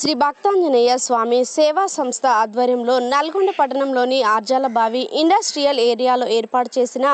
శ్రీ భక్తాంజనేయ స్వామి సేవా సంస్థ ఆధ్వర్యంలో నల్గొండ పట్టణంలోని ఆర్జాలబావి ఇండస్ట్రియల్ ఏరియాలో ఏర్పాటు చేసిన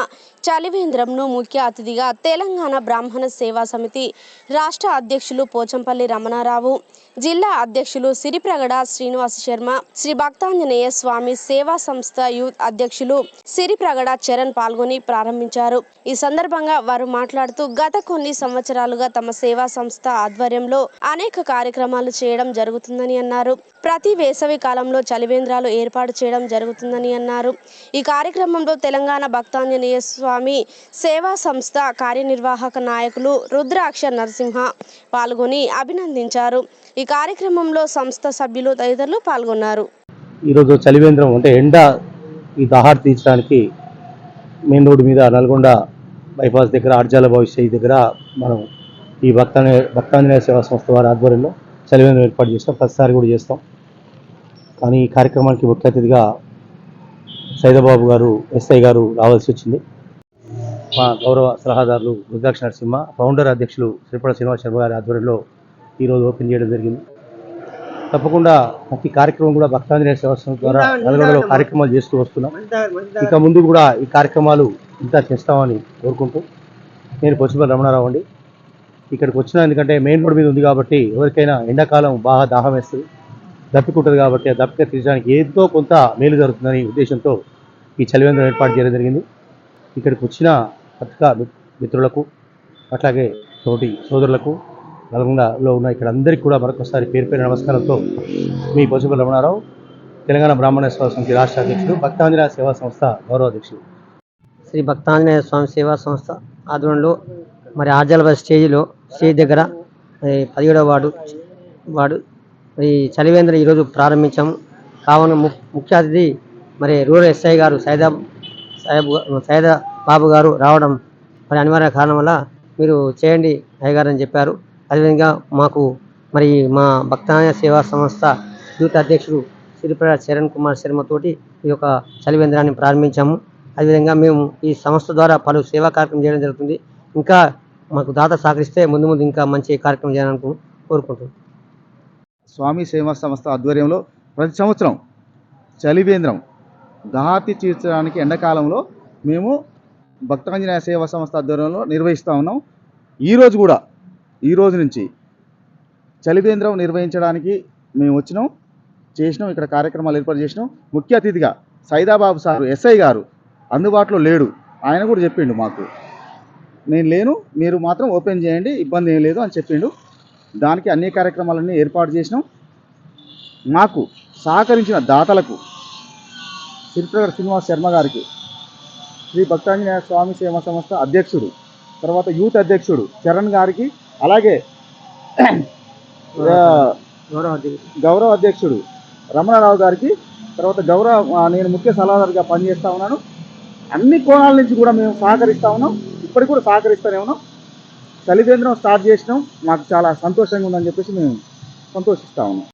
చలివేంద్రంను ముఖ్య అతిథిగా తెలంగాణ బ్రాహ్మణ సేవా సమితి రాష్ట్ర అధ్యక్షులు పోచంపల్లి రమణారావు జిల్లా అధ్యక్షులు సిరిప్రగడ శ్రీనివాస శర్మ శ్రీ భక్తాంజనేయ స్వామి సేవా సంస్థ యూత్ అధ్యక్షులు సిరిప్రగడ చరణ్ పాల్గొని ప్రారంభించారు. ఈ సందర్భంగా వారు మాట్లాడుతూ గత కొన్ని సంవత్సరాలుగా తమ సేవా సంస్థ ఆధ్వర్యంలో అనేక కార్యక్రమాలు చేయడం జరుగుతుందని అన్నారు. ప్రతి వేసవి కాలంలో చలివేంద్రాలు ఏర్పాటు చేయడం జరుగుతుందని అన్నారు. ఈ కార్యక్రమంలో తెలంగాణ భక్తాంజనేయ స్వామి సేవా సంస్థ కార్యనిర్వాహక నాయకులు రుద్రాక్ష నరసింహ పాల్గొని అభినందించారు. ఈ కార్యక్రమంలో సంస్థ సభ్యులు తదితరులు పాల్గొన్నారు. ఈరోజు చలివేంద్రం అంటే ఎండ ఈ దహార్ తీర్చడానికి మెయిన్ రోడ్డు మీద నల్గొండ బైపాస్ దగ్గర ఆర్జాల భవిష్యత్ దగ్గర మనం ఈ భక్తాంజనేయ భక్తాంజనేయ సేవా సంస్థ వారి ఆధ్వర్యంలో చలివేంద్రం ఏర్పాటు చేస్తాం. ప్రతిసారి కూడా చేస్తాం. కానీ ఈ కార్యక్రమానికి ముఖ్య అతిథిగా సైదబాబు గారు ఎస్ఐ గారు రావాల్సి వచ్చింది. మా గౌరవ సలహాదారులు రుద్రాక్ష నరసింహ ఫౌండర్ అధ్యక్షులు శ్రీపడ శ్రీనివాస్ శర్మ గారి ఆధ్వర్యంలో ఈరోజు ఓపెన్ చేయడం జరిగింది. తప్పకుండా ప్రతి కార్యక్రమం కూడా భక్తాంజనేయ సంస్థ ద్వారా నల్గొండలో కార్యక్రమాలు చేస్తూ వస్తున్నాం. ఇక ముందు కూడా ఈ కార్యక్రమాలు ఇంకా చేస్తామని కోరుకుంటూ నేను పొచ్చిపల్లి రమణారావు అండి. ఇక్కడికి వచ్చిన ఎందుకంటే మెయిన్ రోడ్ మీద ఉంది కాబట్టి ఎవరికైనా ఎండాకాలం బాగా దాహం వేస్తుంది దప్పికుంటుంది కాబట్టి ఆ దప్పిక తీర్చడానికి ఏదో కొంత మేలు జరుగుతుందని ఉద్దేశంతో ఈ చలివేంద్రం ఏర్పాటు చేయడం జరిగింది. ఇక్కడికి వచ్చిన పత్రికా మిత్రులకు అట్లాగే తోటి సోదరులకు నల్గొండలో ఉన్న ఇక్కడ అందరికీ కూడా మరొకసారి పేరు పేరు నమస్కారంతో మీ పొచ్చిపల్లి రమణారావు తెలంగాణ బ్రాహ్మణ సేవా సమితి రాష్ట్ర అధ్యక్షుడు భక్తాంజనేయ సేవా సంస్థ గౌరవ అధ్యక్షుడు. శ్రీ భక్తాంజనేయ స్వామి సేవా సంస్థ ఆధ్వర్యంలో మరి ఆర్జాలబాద్ స్టేజ్లో స్టేజ్ దగ్గర పదిహేడవ వార్డు వార్డు. మరి చలివేంద్ర ఈరోజు ప్రారంభించాము. కావున ము- ముఖ్య అతిథి మరి రూరల్ ఎస్ఐ గారు సైదా సాహెబ్ సైదా బాబు గారు రావడం మరి అనివార్య కారణం వల్ల మీరు చేయండి అయ్యగారు అని చెప్పారు. అదేవిధంగా మాకు మరి మా భక్తాయ సేవా సంస్థ యూత్ అధ్యక్షుడు శ్రీప్రద చరణ్ కుమార్ శర్మతోటి ఈ యొక్క చలివేంద్రాన్ని ప్రారంభించాము. అదేవిధంగా మేము ఈ సంస్థ ద్వారా పలు సేవా కార్యక్రమం చేయడం జరుగుతుంది. ఇంకా మాకు దాత సహకరిస్తే ముందు ముందు ఇంకా మంచి కార్యక్రమం చేయాలని కోరుకుంటున్నాం. స్వామి సేవా సంస్థ ఆధ్వర్యంలో ప్రతి సంవత్సరం చలివేంద్రం దహార్తి తీర్చడానికి ఎండాకాలంలో మేము భక్తాంజనేయ సేవా సంస్థ ఆధ్వర్యంలో నిర్వహిస్తూ ఉన్నాం. ఈరోజు కూడా ఈ రోజు నుంచి చలివేంద్రం నిర్వహించడానికి మేము వచ్చినాం. చేసినాం ఇక్కడ కార్యక్రమాలు ఏర్పాటు చేసినాం. ముఖ్య అతిథిగా సైదాబాబు సారు ఎస్ఐ గారు అందుబాటులో లేడు. ఆయన కూడా చెప్పిండు మాకు. నేను లేను మీరు మాత్రం ఓపెన్ చేయండి ఇబ్బంది ఏం లేదు అని చెప్పిండు. దానికి అన్ని కార్యక్రమాలన్నీ ఏర్పాటు చేసినాం. మాకు సహకరించిన దాతలకు సిరిప్రగడ శ్రీనివాస్ శర్మ గారికి శ్రీ భక్తాంజనేయ స్వామి సేవా సంస్థ అధ్యక్షుడు తర్వాత యూత్ అధ్యక్షుడు చరణ్ గారికి అలాగే గౌరవ అధ్యక్షుడు. గౌరవ అధ్యక్షుడు రమణారావు గారికి తర్వాత గౌరవ నేను ముఖ్య సలహాదారుగా పనిచేస్తూ ఉన్నాను. అన్ని కోణాల నుంచి కూడా మేము సహకరిస్తూ ఉన్నాం. ఇప్పటికి కూడా సహకరిస్తూనే ఉన్నాం చలివేంద్రం స్టార్ట్ చేసినాం. మాకు చాలా సంతోషంగా ఉందని చెప్పేసి మేము సంతోషిస్తూ ఉన్నాం.